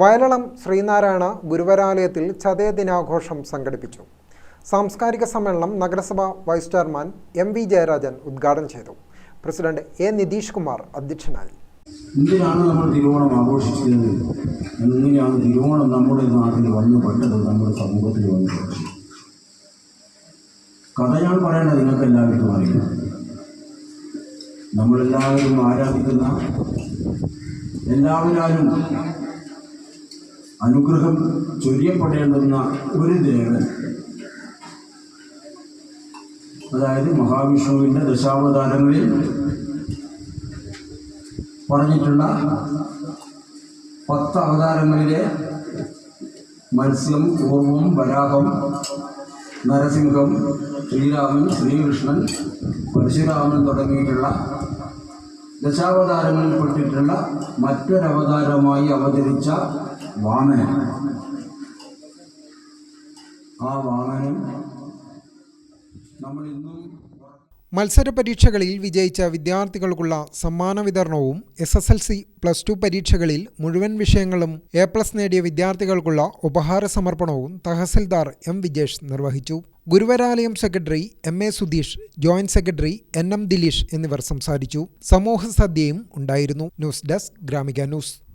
വയലളം ശ്രീനാരായണ ഗുരുവരാലയത്തിൽ ചതയ ദിനാഘോഷം സംഘടിപ്പിച്ചു. സാംസ്കാരിക സമ്മേളനം നഗരസഭ vice chairman M V Jayarajan ഉദ്ഘാടനം ചെയ്തു. പ്രസിഡന്റ് എ നിതീഷ് കുമാർ അധ്യക്ഷനായി. എന്തിനാണ് നമ്മൾ തിരുവോണം ആഘോഷിക്കുന്നത് എങ്ങനെയാണ് തിരുവോണം നമ്മുടെ നാട്ടിൽ വന്നു പെട്ടത്? നമ്മുടെ സമൂഹത്തിൽ വന്നു കഥ ഞാൻ പറയേണ്ട നിങ്ങൾക്ക് എല്ലാവർക്കും അറിയാം. നമ്മളെല്ലാവരും ആരാധിക്കുന്ന എല്ലാവരും അനുഗ്രഹം ചൊരിയപ്പെടേണ്ടുന്ന ഒരു ദേവൻ. അതായത് മഹാവിഷ്ണുവിന്റെ ദശാവതാരങ്ങളിൽ പറഞ്ഞിട്ടുള്ള പത്ത് അവതാരങ്ങളിലെ മത്സ്യം പൂർവം വരാഹം നരസിംഹം ശ്രീരാമൻ ശ്രീകൃഷ്ണൻ പരശുരാമൻ തുടങ്ങിയിട്ടുള്ള ദശാവതാരങ്ങളിൽപ്പെട്ടിട്ടുള്ള മറ്റൊരവതാരമായി അവതരിച്ച വാമനൻ. ആ വാമനൻ നമ്മൾ ഇന്നും മത്സര പരീക്ഷകളിൽ വിജയിച്ച വിദ്യാർത്ഥികൾക്കുള്ള സമ്മാന വിതരണവും S S L C plus two പരീക്ഷകളിൽ മുഴുവൻ വിഷയങ്ങളും എ പ്ലസ് നേടിയ വിദ്യാർത്ഥികൾക്കുള്ള ഉപഹാര സമർപ്പണവും തഹസിൽദാർ എം വിജേഷ് നിർവഹിച്ചു. Guruvaralayam secretary M A Sudheesh joint secretary N M Dileesh എന്നിവർ സംസാരിച്ചു. സമൂഹ സദ്യയും ഉണ്ടായിരുന്നു. News desk Gramika news.